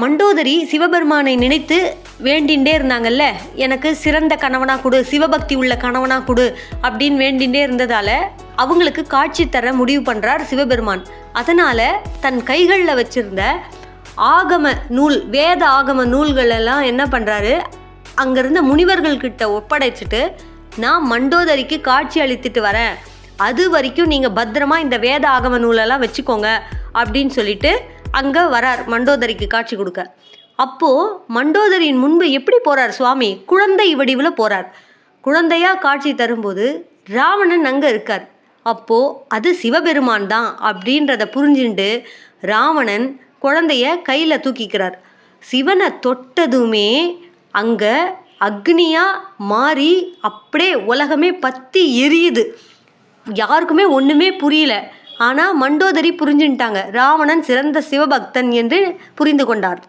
மண்டோதரி சிவபெருமானை நினைத்து வேண்டிண்டே இருந்தாங்கல்ல? எனக்கு சிறந்த கணவனா கொடு சிவபக்தி உள்ள கணவனா கொடு அப்படின்னு வேண்டிகிட்டே இருந்ததால அவங்களுக்கு காட்சி தர முடிவு பண்ணுறார் சிவபெருமான். அதனால் தன் கைகளில் வச்சிருந்த ஆகம நூல் வேத ஆகம நூல்களெல்லாம் என்ன பண்ணுறாரு அங்கேருந்த முனிவர்கள்கிட்ட ஒப்படைச்சிட்டு நான் மண்டோதரிக்கு காட்சி அளித்துட்டு வரேன். அது வரைக்கும் நீங்கள் பத்திரமா இந்த வேத ஆகம நூலெல்லாம் வச்சுக்கோங்க அப்படின்னு சொல்லிட்டு அங்கே வரார் மண்டோதரிக்கு காட்சி கொடுக்க. அப்போது மண்டோதரியின் முன்பு எப்படி போகிறார் சுவாமி? குழந்தை வடிவில் போகிறார் குழந்தையாக காட்சி தரும்போது ராவணன் அங்கே இருக்கார். அப்போது அது சிவபெருமான் தான் அப்படின்றத புரிஞ்சுண்டு ராவணன் குழந்தைய கையில் தூக்கிக்கிறார். சிவனை தொட்டதுமே அங்கே அக்னியாக மாறி அப்படியே உலகமே பற்றி எரியுது. யாருக்குமே ஒன்றுமே புரியல. ஆனால் மண்டோதரி புரிஞ்சுட்டாங்க ராவணன் சிறந்த சிவபக்தன் என்று புரிந்து கொண்டார்.